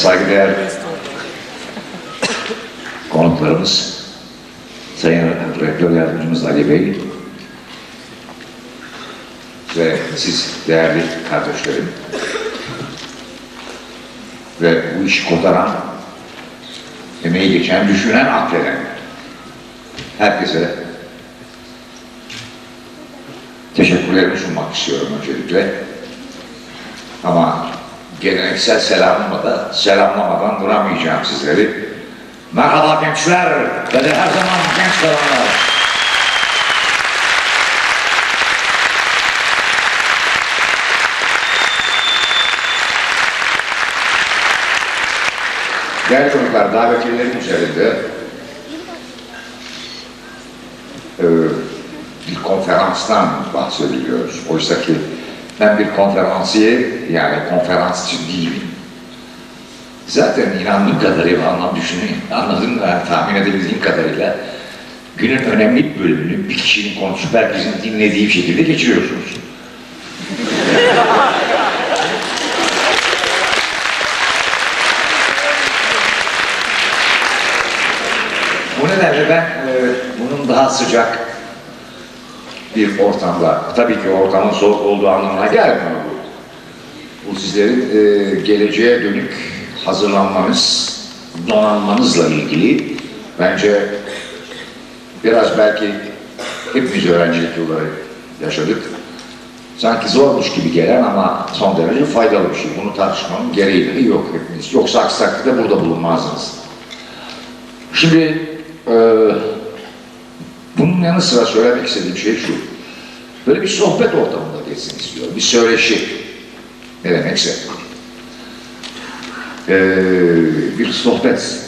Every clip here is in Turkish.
Saygıdeğer konuklarımız, Sayın Rektör Yardımcımız Ali Bey ve siz değerli kardeşlerim ve bu işi kotaran, emeği geçen, düşünen, akleden herkese teşekkürlerimi sunmak istiyorum öncelikle. Ama geleneksel selamlamadan, selamlamadan duramayacağım sizleri. Merhaba gençler ve de her zaman genç kalanlar. Değerli konuklar, davetlilerin üzerinde e, bir konferanstan bahsediliyoruz. Oysa ki ben bir konferansiye, yani konferansçı değilim. Zaten inandığım kadarıyla, anlam düşünün, anladığım ve tahmin edebildiğim kadarıyla günün önemli bir bölümünü bir kişinin konuşup herkesin dinlediği şekilde geçiriyorsunuz. Bu nedenle ben e, bunun daha sıcak bir ortamda, tabii ki ortamın soğuk olduğu anlamına gelmiyor bu. Bu sizlerin e, geleceğe dönük hazırlanmanız, donanmanızla ilgili bence biraz belki hepimiz öğrencilik yılları yaşadık. Sanki zormuş gibi gelen ama son derece faydalı bir şey. Bunu tartışmanın gereği yok hepimiz. Yoksa aksi takdirde burada bulunmazdınız. Şimdi e, bunun yanı sıra söylemek istediğim şey şu. Böyle bir sohbet ortamında geçsin istiyorum. Bir söyleşi. Ne demekse. E, bir sohbet.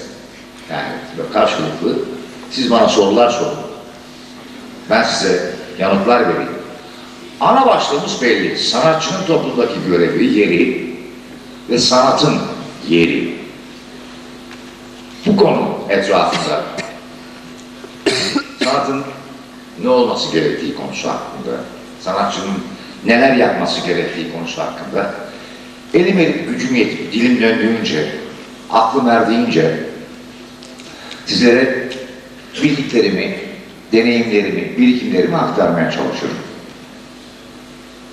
Yani karşılıklı. Siz bana sorular sorun. Ben size yanıtlar vereyim. Ana başlığımız belli. Sanatçının toplumdaki görevi, yeri ve sanatın yeri. Bu konu etrafında sanatın ne olması gerektiği konusu hakkında, sanatçının neler yapması gerektiği konusu hakkında elim elim gücüm yetip, dilim döndüğünce, aklım erdiğince sizlere bildiklerimi, deneyimlerimi, birikimlerimi aktarmaya çalışıyorum.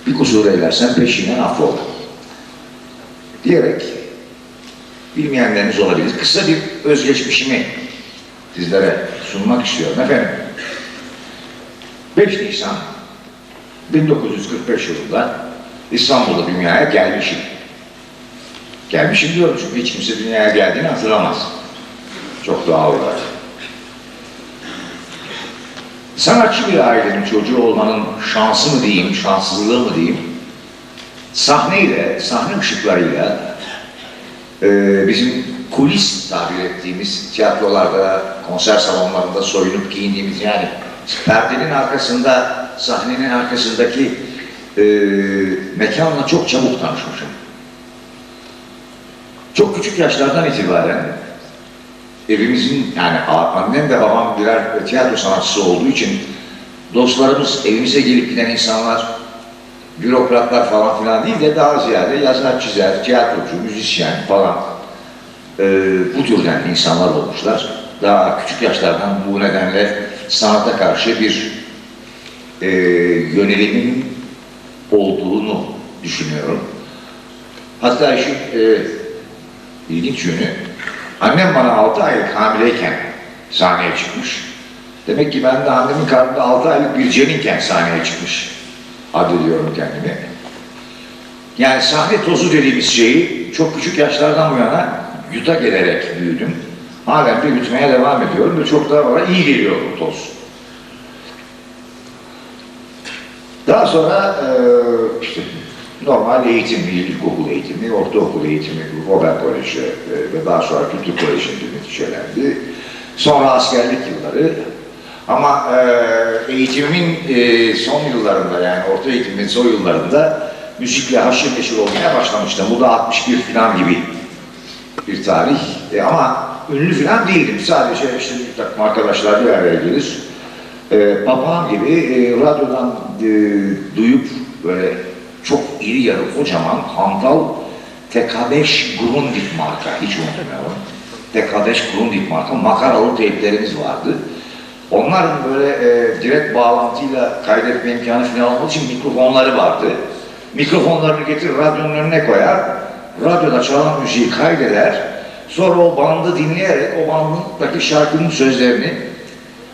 Bir kusur eylersen peşinden affola. Diyerek bilmeyenleriniz olabilir. Kısa bir özgeçmişimi sizlere sunmak istiyorum efendim. 5 Nisan 1945 yılında İstanbul'da dünyaya gelmişim. Gelmişim diyorum çünkü hiç kimse dünyaya geldiğini hatırlamaz. Çok doğal olarak. Sanatçı bir ailenin çocuğu olmanın şansı mı diyeyim, şanssızlığı mı diyeyim, sahneyle, sahne ışıklarıyla e, bizim kulis tabir ettiğimiz tiyatrolarda, konser salonlarında soyunup giyindiğimiz yani perdenin arkasında, sahnenin arkasındaki e, mekanla çok çabuk tanışmışım. Çok küçük yaşlardan itibaren evimizin yani annem ve babam birer tiyatro sanatçısı olduğu için dostlarımız, evimize gelip giden insanlar, bürokratlar falan filan değil de daha ziyade yazar, çizer, tiyatrocu, müzisyen falan e, bu türden insanlar olmuşlar. Daha küçük yaşlardan bu nedenle sanata karşı bir e, yönelimin olduğunu düşünüyorum. Hatta işin e, ilginç yönü, annem bana 6 aylık hamileyken sahneye çıkmış. Demek ki ben de annemin karnında 6 aylık bir ceninken sahneye çıkmış. Addediyorum kendimi. Yani sahne tozu dediğimiz şeyi çok küçük yaşlardan bu yana yuta gelerek büyüdüm. Halen de yutmaya devam ediyorum ve çok daha bana iyi geliyor bu toz. Daha sonra eee, işte normal eğitim, ilkokul eğitimi, ortaokul eğitimi, Robert Koleji eee, ve daha sonra Kültür Koleji'nde neticelendi. Sonra askerlik yılları. Ama eee eğitimimin eee, son yıllarında yani orta eğitimin son yıllarında müzikle haşır neşir olmaya başlamıştım. Bu da 61 falan gibi bir tarih. E, ama ünlü falan değildim. Sadece işte bir takım arkadaşlar bir araya gelir. E, papağan gibi e, radyodan e, duyup böyle çok iri yarı kocaman hantal TK5 Grundig marka hiç unutmuyorum. TK5 Grundig marka makaralı teyplerimiz vardı. Onların böyle e, direkt bağlantıyla kaydetme imkanı falan olmadığı için mikrofonları vardı. Mikrofonlarını getirir radyonun önüne koyar. Radyoda çalan müziği kaydeder. Sonra o bandı dinleyerek o bandındaki şarkının sözlerini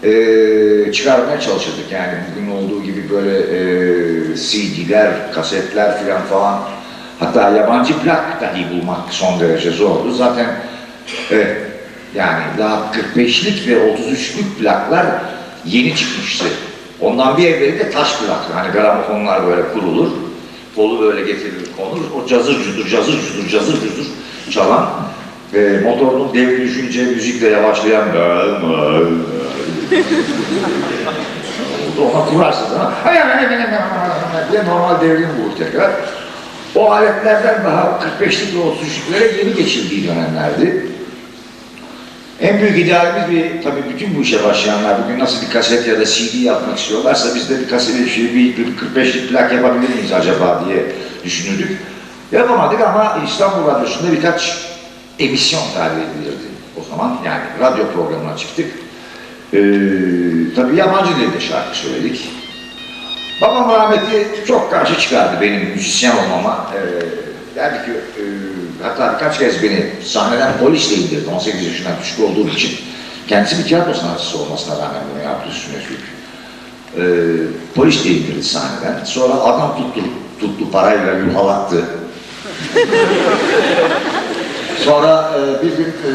e, çıkarmaya çalışırdık. Yani bugün olduğu gibi böyle e, CD'ler, kasetler filan falan hatta yabancı plak dahi bulmak son derece zordu. Zaten e, yani daha 45'lik ve 33'lük plaklar yeni çıkmıştı. Ondan bir evveli de taş plak. Hani gramofonlar böyle kurulur. Kolu böyle getirilir konur. O cazır cudur, cazır cudur, cazır cudur çalan ve motorunun devri düşünce müzikle yavaşlayan. Ona kurarsınız ama diye normal devrim vurur tekrar. O aletlerden daha 45'lik ve 33'lüklere yeni geçildiği dönemlerdi. En büyük idealimiz bir, tabii bütün bu işe başlayanlar bugün nasıl bir kaset ya da CD yapmak istiyorlarsa biz de bir kaset, bir, bir, bir 45'lik plak yapabilir miyiz acaba diye düşünürdük. Yapamadık ama İstanbul Radyosu'nda birkaç emisyon tarih edilirdi o zaman. Yani radyo programına çıktık. Ee, tabii yabancı dilde şarkı söyledik. Babam rahmetli çok karşı çıkardı benim müzisyen olmama. Ee, derdi ki, e, hatta birkaç kez beni sahneden polisle indirdi 18 yaşından küçük olduğum için. Kendisi bir tiyatro sanatçısı olmasına rağmen bunu yaptı üstüne çünkü. Ee, polisle indirdi sahneden. Sonra adam tuttu, tuttu parayla yuhalattı. Sonra e, bir gün e,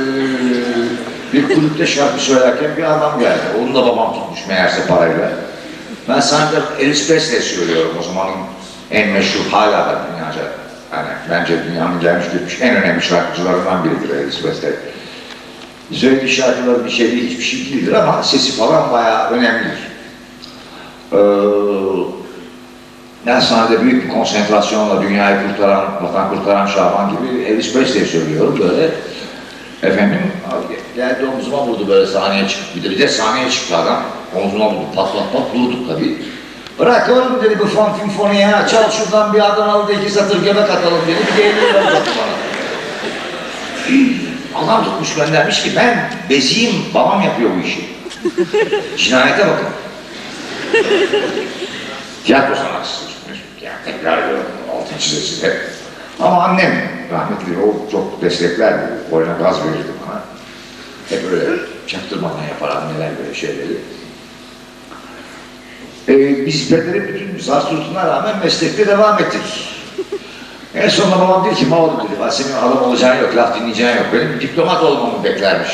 bir kulüpte şarkı söylerken bir adam geldi. Onu da babam tutmuş meğerse parayla. Ben sahnede Elvis Presley söylüyorum o zamanın en meşhur hala da dünyaca yani bence dünyanın gelmiş geçmiş en önemli şarkıcılarından biridir Elvis Presley. Söylediği şarkıları bir şey hiçbir şey değildir ama sesi falan bayağı önemlidir. Ee, ben sahnede büyük bir konsantrasyonla dünyayı kurtaran, vatan kurtaran Şaban gibi Elvis Presley söylüyorum böyle. Efendim geldi omzuma vurdu böyle sahneye çıktı. Bir de, bir de sahneye çıktı adam. Omzuma vurdu pat pat pat tabii. Bırak oğlum dedi bu fanfinfoni ya. Çal şuradan bir Adanalı da iki satır göbek atalım dedi. Bir de elini uzattı bana. Adam tutmuş göndermiş ki ben beziyim babam yapıyor bu işi. Cinayete bakın. Tiyatro sanatçısı. Yani tekrar ediyorum altın çizesi hep. Ama annem rahmetli o çok desteklerdi. Oyuna gaz verirdi bana. Hep öyle çaktırmadan yapar anneler böyle şeyleri. Ee, biz Peter'in bütün zarsuzluğuna rağmen meslekte devam ettik. En sonunda babam dedi ki, ma oğlum dedi, "bak senin adam olacağın yok, laf dinleyeceğin yok. Benim diplomat olmamı beklermiş.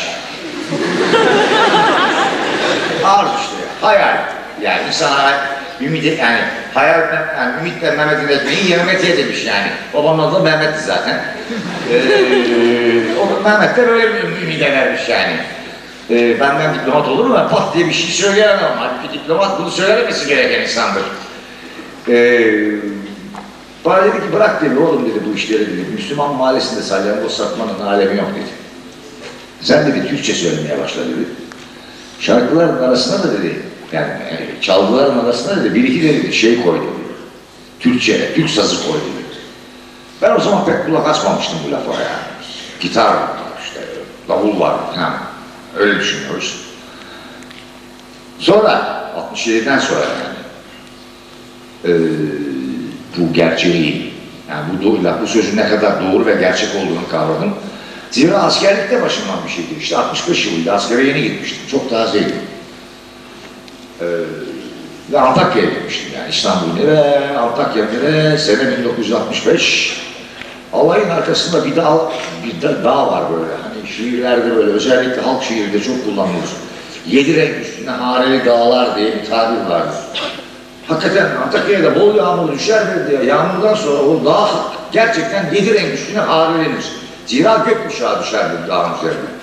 Arz işte, hayal. Yani insana ümit, yani hayal, yani ümitle Mehmet'in ekmeği Mehmet'e demiş yani. Babamın adı Mehmet'ti zaten. Ee, o Mehmet de böyle bir ümit edermiş yani. Ee, benden diplomat olur mu? Ben pat diye bir şey söyleyemem. Halbuki diplomat bunu söylememesi gereken insandır. Ee, bana dedi ki bırak dedi oğlum dedi bu işleri dedi. Müslüman mahallesinde salyangoz satmanın alemi yok dedi. Sen dedi Türkçe söylemeye başla dedi. Şarkıların arasına da dedi Yani e, çalgıların arasında da bir iki de şey koydu. Türkçe, Türk sazı koydu. Ben o zaman pek kulak açmamıştım bu lafa yani. Gitar var işte, davul var falan. Öyle düşünüyoruz. Sonra, 67'den sonra yani, eee, bu gerçeği, yani bu, bu sözün ne kadar doğru ve gerçek olduğunu kavradım. Zira askerlikte başımdan bir şey geçti. 65 yılıydı, askere yeni gitmiştim. Çok tazeydim. Ve Antakya'ya gitmiştim yani İstanbul'un ve Antakya'ya sene 1965. Alayın arkasında bir dağ, bir da- dağ var böyle. Hani şiirlerde böyle, özellikle halk şiirinde çok kullanılır. Yedi renk üstüne hareli dağlar diye bir tabir vardır. Hakikaten Antakya'da bol yağmur düşer ve diye yağmurdan sonra o dağ gerçekten yedi renk üstüne harelenir. Zira gökkuşağı düşer bu dağın üzerine.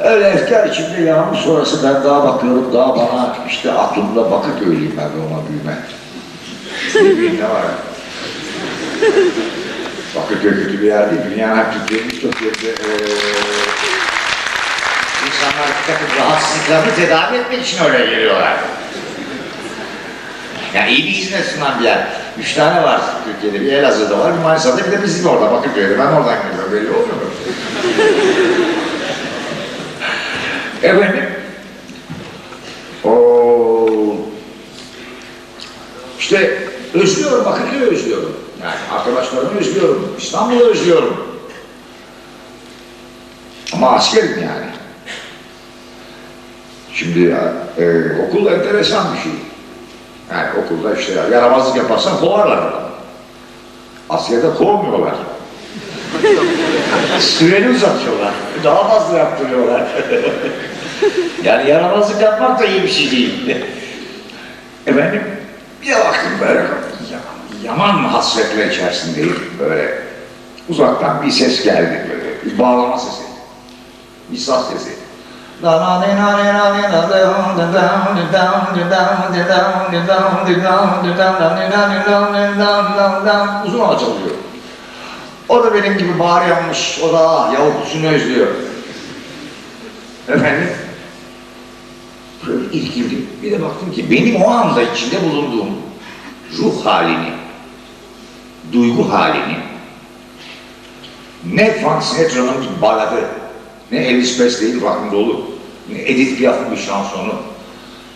Öyle efkar içinde yağmur sonrası ben dağa bakıyorum, dağ bana işte aklımda Bakırköylüyüm ben ona büyüme. Ne var? Bakırköy kötü bir yer değil, dünyanın Türkiye'nin birçok yerinde eee insanlar bir takım rahatsızlıklarını tedavi etmek için oraya geliyorlar. Yani iyi bir hizmet sunan bir yer. Üç tane var Türkiye'de, bir Elazığ'da var, bir Manisa'da, bir de bizim orada Bakırköy'de. Ben oradan geliyorum, belli olmuyor mu? Efendim? O işte özlüyorum, Bakırköy'ü özlüyorum. Yani arkadaşlarımı özlüyorum, İstanbul'u özlüyorum. Ama askerim yani. Şimdi ya, e, okul enteresan bir şey. Yani okulda işte yaramazlık yaparsan kovarlar. Askerde kovmuyorlar. Süreni uzatıyorlar. Daha fazla yaptırıyorlar. yani yaramazlık yapmak da iyi bir şey değil. Efendim, bir baktım böyle ya- yaman hasretler içerisindeyim. Böyle uzaktan bir ses geldi böyle. Bir bağlama sesi. Bir saz sesi. Uzun hava çalıyor. O da benim gibi bağır yanmış, o da ah, yavrukusunu özlüyor. Efendim? Böyle irkildim. Bir de baktım ki benim o anda içinde bulunduğum ruh halini, duygu halini ne Frank Sinatra'nın bir baladı, ne Elvis Presley'in rock'n'roll'u, ne Edith Piaf'ın bir şansonu,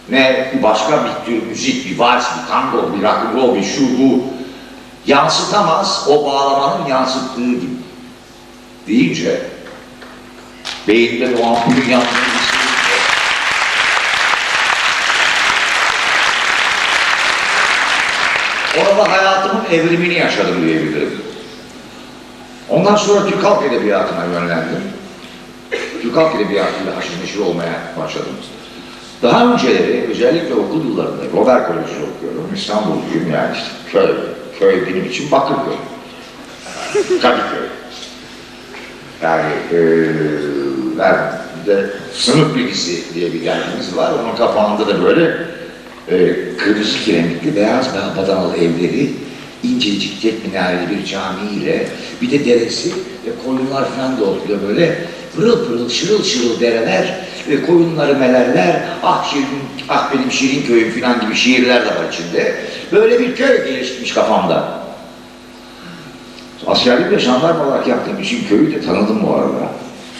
ne başka bir tür müzik, bir vals, bir tango, bir rock'n'roll, bir şu bu yansıtamaz o bağlamanın yansıttığı gibi. Deyince beyinde o ampulün hissedince orada hayatımın evrimini yaşadım diyebilirim. Ondan sonra Türk Halk Edebiyatı'na yönlendim. Türk Halk Edebiyatı'yla haşır neşir olmaya başladım. Daha önceleri özellikle okul yıllarında Robert Koleji'de okuyorum. İstanbul'luyum yani işte köy. Köy benim için Bakırköy. Kadıköy. Yani eee ben de sınıf bilgisi diye bir dergimiz var. Onun kapağında da böyle e, kırmızı kiremitli beyaz badanalı evleri incecik tek minareli bir cami ile bir de deresi ve koyunlar falan da oluyor böyle pırıl pırıl şırıl şırıl dereler ve koyunları melerler ah şirin, ah benim şirin köyüm falan gibi şiirler de var içinde. Böyle bir köy gelişmiş kafamda. Askerlik ve jandarma olarak yaptığım için köyü de tanıdım bu arada.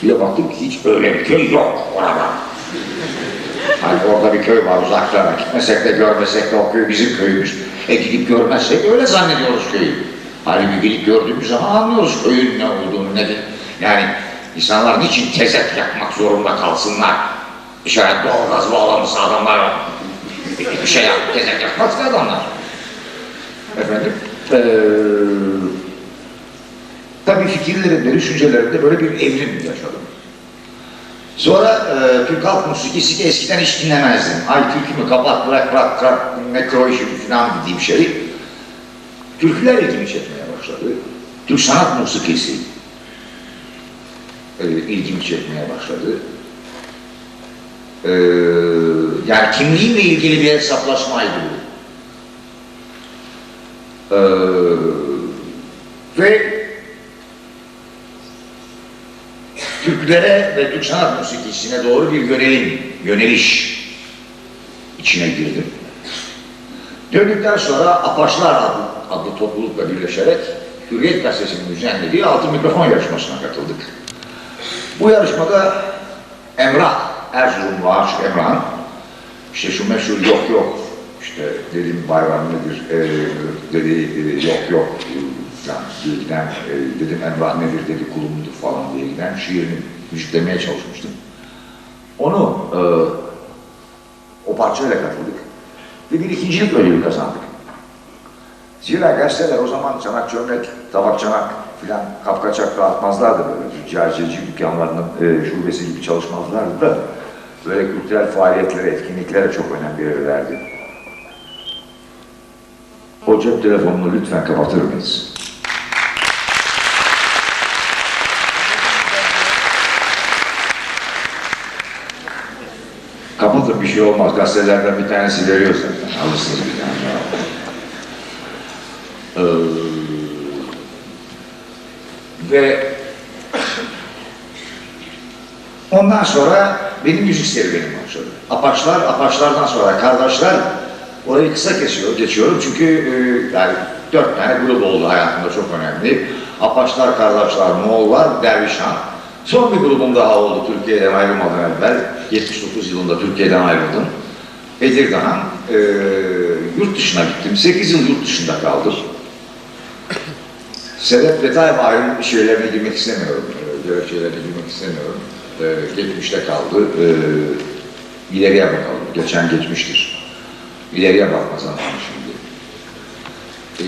Bir de baktım ki hiç öyle bir köy yok orada. Hani orada bir köy var uzakta, gitmesek de görmesek de o köy bizim köyümüz. E gidip görmezsek öyle zannediyoruz köyü. Halbuki gidip gördüğümüz zaman anlıyoruz köyün ne olduğunu, nedir. Yani insanlar niçin tezek yakmak zorunda kalsınlar? İşaret doğalgaz bağlamışsa adamlar bir şey yap, tezek yakmaz ki adamlar. Efendim? Ee, tabii fikirlerimde, düşüncelerimde böyle bir evrim yaşadım. Sonra e, Türk halk musikisi ki eskiden hiç dinlemezdim. Ay türkümü kapat, bırak, bırak, bırak, ne kroşu falan dediğim şey. Türküler ilgimi çekmeye başladı. Türk sanat musikisi e, ilgimi çekmeye başladı. E, yani kimliğimle ilgili bir hesaplaşmaydı bu. E, ve Türklere ve Türk sanat musikisine doğru bir yönelim, yöneliş içine girdim. Döndükten sonra Apaçlar adlı, adlı toplulukla birleşerek Hürriyet Gazetesi'nin düzenlediği altın mikrofon yarışmasına katıldık. Bu yarışmada Emrah, Erzurumlu Aşık Emrah'ın işte şu meşhur yok yok, işte dedim bayram nedir, e, dedi yok yok diye giden, e, dedim Emrah nedir dedi kulumdur falan diye giden şiirini müziklemeye çalışmıştım. Onu e, o parçayla katıldık ve bir ikincilik ödülü kazandık. Zira gazeteler o zaman çanak çömlek, tabak çanak filan kapkaçak dağıtmazlardı böyle. Züccaciyeci dükkanlarının e, şubesi gibi çalışmazlardı da böyle kültürel faaliyetlere, etkinliklere çok önem verirlerdi. O cep telefonunu lütfen kapatır mıyız? Kapatın bir şey olmaz. Gazetelerden bir tanesi veriyor zaten. Alırsınız bir tane. Ee, ve ondan sonra benim müzik serüvenim başladı. Apaçlar, Apaçlardan sonra Kardeşler orayı kısa kesiyor, geçiyorum çünkü e, yani dört tane grup oldu hayatımda çok önemli. Apaçlar, Kardeşler, Moğollar, Dervişhan. Son bir grubum daha oldu Türkiye'den ayrılmadan evvel. 79 yılında Türkiye'den ayrıldım. Edirne'den e, yurt dışına gittim. 8 yıl yurt dışında kaldım. Sebep detay malum şeylerine girmek istemiyorum. E, gerekçelerine girmek istemiyorum. E, geçmişte kaldı. E, ileriye bakalım. Geçen geçmiştir. İleriye bakma zamanı şimdi. E,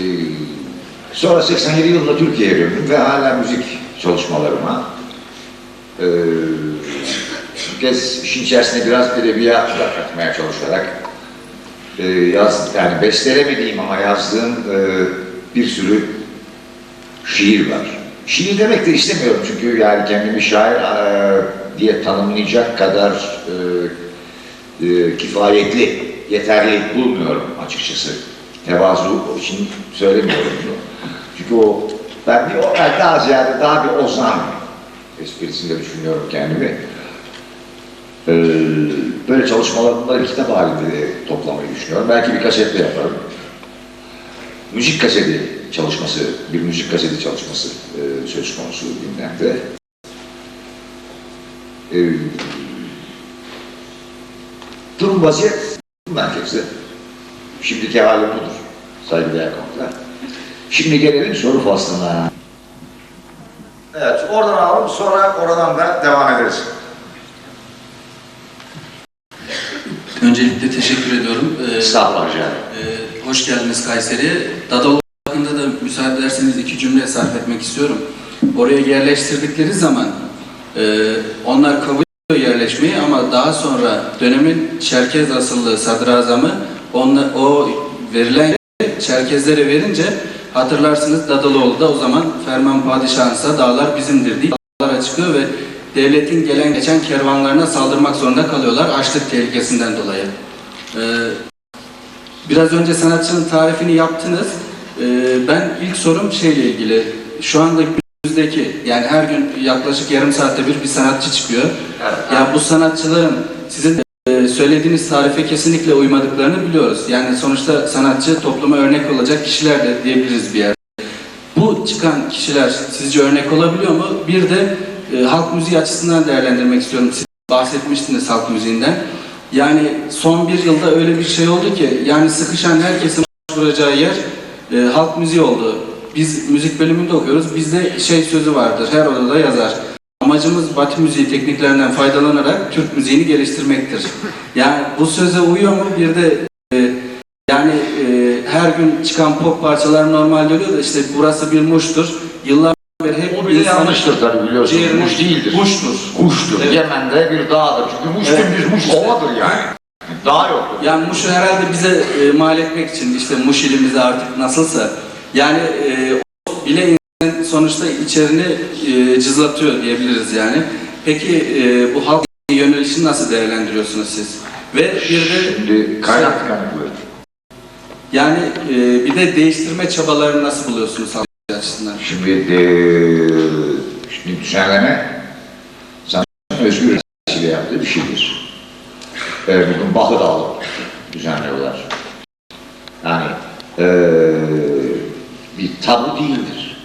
sonra 87 yılında Türkiye'ye döndüm ve hala müzik çalışmalarıma e, kez işin içerisine biraz edebiyat da katmaya çalışarak e, yaz, yani bestelemediğim ama yazdığım e, bir sürü şiir var. Şiir demek de istemiyorum çünkü yani kendimi şair e, diye tanımlayacak kadar e, e, kifayetli, yeterli bulmuyorum açıkçası. Tevazu için söylemiyorum bunu. Çünkü o, ben bir, o, daha ziyade daha bir ozan esprisinde düşünüyorum kendimi. Ee, böyle çalışmalarımda kitap halinde toplamayı düşünüyorum. Belki bir kasetle yaparım. Müzik kaseti çalışması, bir müzik kaseti çalışması e, söz konusu gündemde. E, durum vaziyet merkezde. Şimdiki halim budur. Saygıdeğer konuklar. Şimdi gelelim soru faslına. Evet, oradan alalım, sonra oradan da devam ederiz. Öncelikle teşekkür ediyorum. Ee, Estağfurullah ederim. e, hoş geldiniz Kayseri'ye. Dadolu hakkında da müsaade ederseniz iki cümle sarf etmek istiyorum. Oraya yerleştirdikleri zaman e, onlar kabul ediyor yerleşmeyi ama daha sonra dönemin Çerkez asıllı sadrazamı onla, o verilen Çerkezlere verince hatırlarsınız Dadaloğlu da o zaman Ferman Padişah'ınsa dağlar bizimdir deyip dağlara çıkıyor ve devletin gelen geçen kervanlarına saldırmak zorunda kalıyorlar açlık tehlikesinden dolayı. Ee, biraz önce sanatçının tarifini yaptınız. Ee, ben ilk sorum şeyle ilgili. Şu anda günümüzdeki yani her gün yaklaşık yarım saatte bir bir sanatçı çıkıyor. Evet. Yani bu sanatçıların sizin e, söylediğiniz tarife kesinlikle uymadıklarını biliyoruz. Yani sonuçta sanatçı topluma örnek olacak kişiler de diyebiliriz bir yerde. Bu çıkan kişiler sizce örnek olabiliyor mu? Bir de e, halk müziği açısından değerlendirmek istiyorum. Siz bahsetmiştiniz halk müziğinden. Yani son bir yılda öyle bir şey oldu ki yani sıkışan herkesin başvuracağı yer e, halk müziği oldu. Biz müzik bölümünde okuyoruz. Bizde şey sözü vardır. Her odada yazar. Amacımız Batı müziği tekniklerinden faydalanarak Türk müziğini geliştirmektir. Yani bu söze uyuyor mu? Bir de e, yani e, her gün çıkan pop parçalar normalde oluyor da işte burası bir muştur. Yıllar beri hep O bile insan- yanlıştır tabii biliyorsun. Ciğerini- Muş değildir. Muştur. Kuştur. Evet. Yemen'de bir dağdır. Çünkü Muş Evet. dümdüz Muş ovadır yani. Dağ yoktur. Yani Muş'u herhalde bize e, mal etmek için işte Muş ilimize artık nasılsa yani e, o bile sonuçta içerini e, cızlatıyor diyebiliriz yani. Peki e, bu halk yönelişini nasıl değerlendiriyorsunuz siz? Ve bir de Şimdi kaynak tıkanıklığı. yani e, bir de değiştirme çabalarını nasıl buluyorsunuz halk açısından? Şimdi, eee şimdi düzenleme sanatın özgür iradesiyle yaptığı bir şeydir. Ee, bugün Bahı da alalım. düzenliyorlar. Yani eee, bir tabu değildir.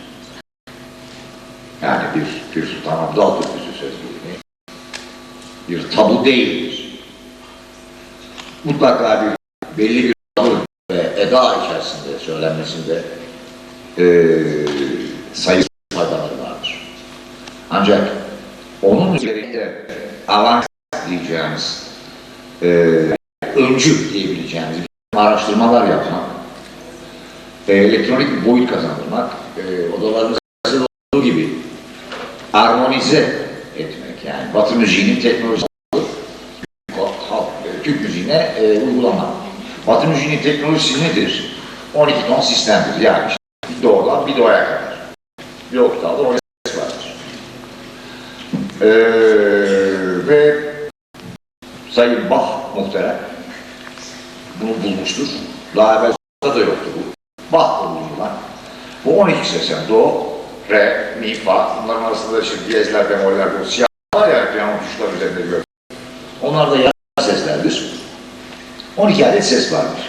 Yani bir Pir Sultan Abdal Türküsü söz gelimi bir tabu değildir. Mutlaka bir belli bir tavır ve eda içerisinde söylenmesinde eee sayısız faydaları vardır. Ancak onun üzerinde avans diyeceğimiz eee öncü diyebileceğimiz araştırmalar yapmak, e, elektronik boyut kazandırmak, e, odalarımızda olduğu gibi armonize etmek yani Batı müziğinin teknolojisi e, Türk müziğine e, uygulamak. Batı müziğinin teknolojisi nedir? 12 ton sistemdir yani işte bir doğudan bir doğaya kadar. Bir oktavda 12 ses vardır. Ee, ve Sayın Bach muhterem bunu bulmuştur. Daha evvel da yoktu bu. Bach bulundular. Bu 12 ses yani do, re, mi, fa. Bunların arasında işte diyezler, bemoller, bu siyah var ya piyano tuşlar üzerinde gör. Onlar da. 12 adet ses vardır.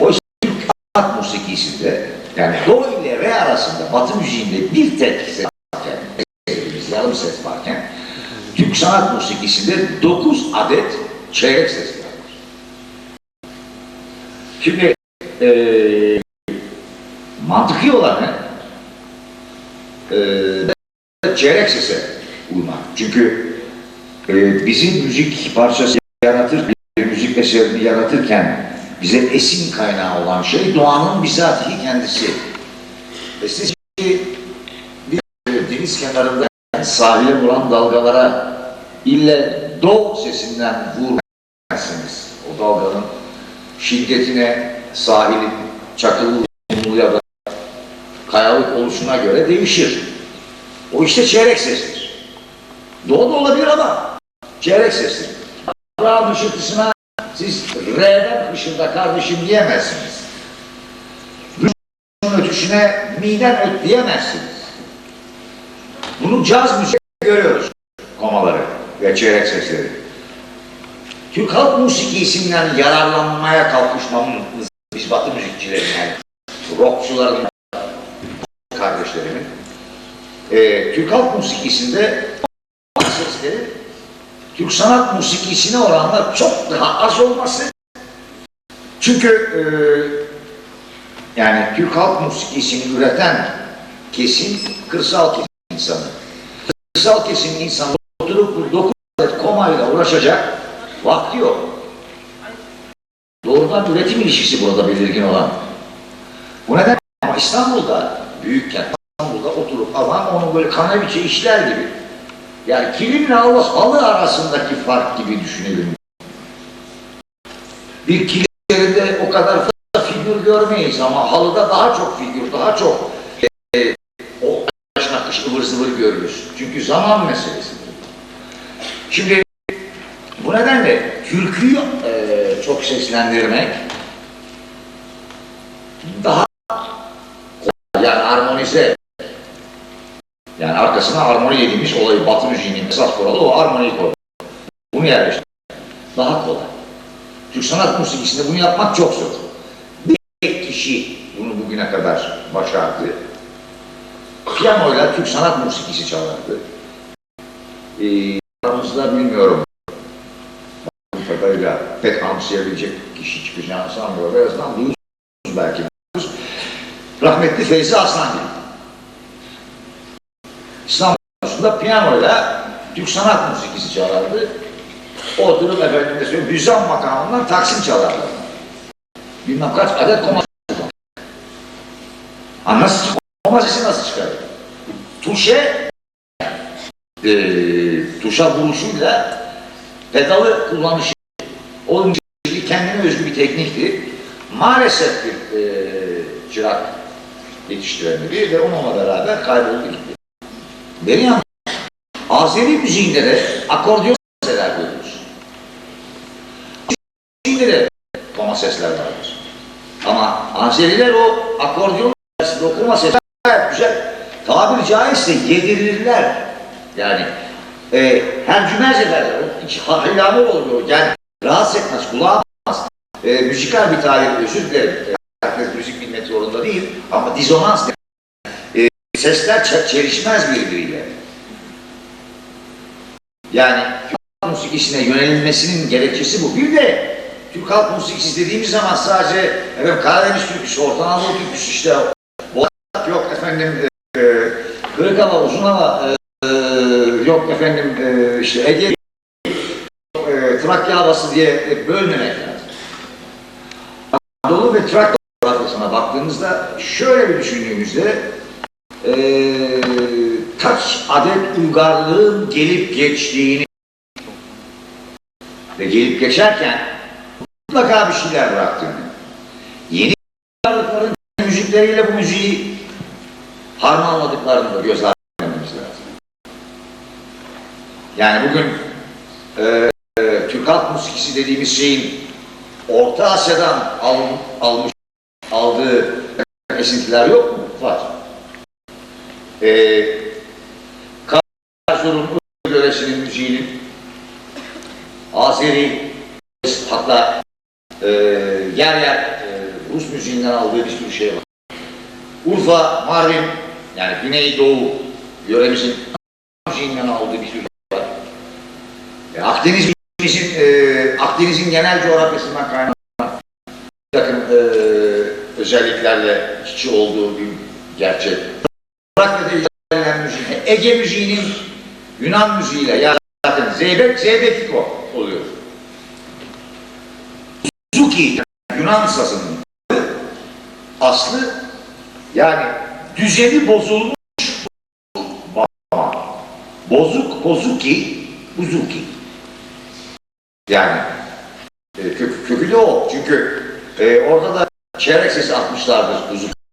Oysa Türk halk musikisinde yani do ile re arasında batı müziğinde bir tek ses varken, yarım ses varken Türk sanat musikisinde 9 adet çeyrek ses vardır. Şimdi eee mantıki olanı eee çeyrek sese uymak. Çünkü eee bizim müzik parçası yaratır, eserini yaratırken bize esin kaynağı olan şey doğanın bizatihi kendisi. E siz şimdi bir deniz kenarında sahile vuran dalgalara ille do sesinden vurmazsınız. O dalganın şiddetine, sahilin çakılı uzunluğu ya da kayalık oluşuna göre değişir. O işte çeyrek sestir. Do da olabilir ama çeyrek sestir. Ra hışırtısına siz R'den hışırda kardeşim diyemezsiniz. R'ın ötüşüne mi'den öt diyemezsiniz. Bunu caz müziğinde görüyoruz. Komaları ve çeyrek sesleri. Türk halk musikisinden yararlanmaya kalkışmamız biz batı müzikçilerin yani rockçuların kardeşlerimin e, Türk halk musikisinde sesleri Türk sanat musikisine oranla çok daha az olması çünkü e, yani Türk halk musikisini üreten kesim kırsal kesim insanı. Kırsal kesim insanı oturup 9 adet komayla uğraşacak vakti yok. Doğrudan üretim ilişkisi burada belirgin olan. Bu neden? Ama İstanbul'da, büyük kent İstanbul'da oturup ama onu böyle kanaviçe işler gibi. Yani kilimle halı, halı arasındaki fark gibi düşünelim. Bir kilim üzerinde o kadar fazla figür görmeyiz ama halıda daha çok figür, daha çok e, o akış nakış ıvır zıvır görürüz. Çünkü zaman meselesidir. Şimdi bu nedenle türküyü e, çok seslendirmek daha kolay, yani armonize yani arkasına armoni dediğimiz olayı batı müziğinin esas kuralı o armoniyi koymak. Bunu yerleştirmek daha kolay. Türk sanat musikisinde bunu yapmak çok zor. Bir tek kişi bunu bugüne kadar başardı. Piyanoyla Türk sanat musikisi çalardı. Ee, aramızda bilmiyorum kadarıyla pek anımsayabilecek kişi çıkacağını sanmıyorum. En azından duyuyorsunuz belki. Rahmetli Feyzi Aslangil. İstanbul'da piyanoyla Türk sanat musikisi çalardı. Oturup efendime söyleyeyim Hüzzam makamından Taksim çalardı. Bilmem kaç adet koma Ha nasıl koma sesi nasıl çıkar? Tuşe e, tuşa vuruşuyla pedalı kullanışı o inceliği kendine özgü bir teknikti. Maalesef bir e, çırak yetiştiremedi ve onunla beraber kayboldu gitti. Beni yanlış. Azeri müziğinde de akordeon sesler görürüz. Müziğinde de koma sesler vardır. Ama Azeriler o akordeon sesli okuma sesler gayet güzel. Tabiri caizse yedirirler. Yani e, hem cümez ederler. hilame oluyor. Yani rahatsız etmez, kulağa e, müzikal bir tarih, özür dilerim. E, müzik bilmek zorunda değil ama dizonans sesler çe- çelişmez birbiriyle. Yani Türk halk musikisine yönelilmesinin gerekçesi bu. Bir de Türk halk musikisi dediğimiz zaman sadece efendim, Karadeniz türküsü, Orta Anadolu türküsü işte Bozak yok efendim e, e, Kırık hava, uzun hava e, e, yok efendim e, işte Ege e, Trakya havası diye bölmemek lazım. Anadolu ve Trakya coğrafyasına baktığımızda şöyle bir düşündüğümüzde e, kaç adet uygarlığın gelip geçtiğini ve gelip geçerken mutlaka bir şeyler bıraktığını, yeni uygarlıkların müzikleriyle bu müziği harmanladıklarını da göz ardı. Yani bugün e, Türk halk musikisi dediğimiz şeyin Orta Asya'dan al, almış aldığı esintiler yok mu? Var. Ee, Kars'ın yöresinin müziğinin Azeri hatta e, yer yer e, Rus müziğinden aldığı bir sürü şey var. Urfa, Mardin yani Güneydoğu yöremizin müziğinden aldığı bir sürü şey var. E, Akdeniz müziğimizin e, Akdeniz'in genel coğrafyasından kaynaklanan bir takım e, özelliklerle içi olduğu bir gerçek. Ege müziğinin Yunan müziğiyle ya zaten Zeybek, Zeybeklik o oluyor. Suzuki, Yunan sazının aslı yani düzeni bozulmuş. Bozuk, bozuki, buzuki. Yani e, kök, kökü de o. Çünkü e, orada da çeyrek sesi atmışlardır buzuki.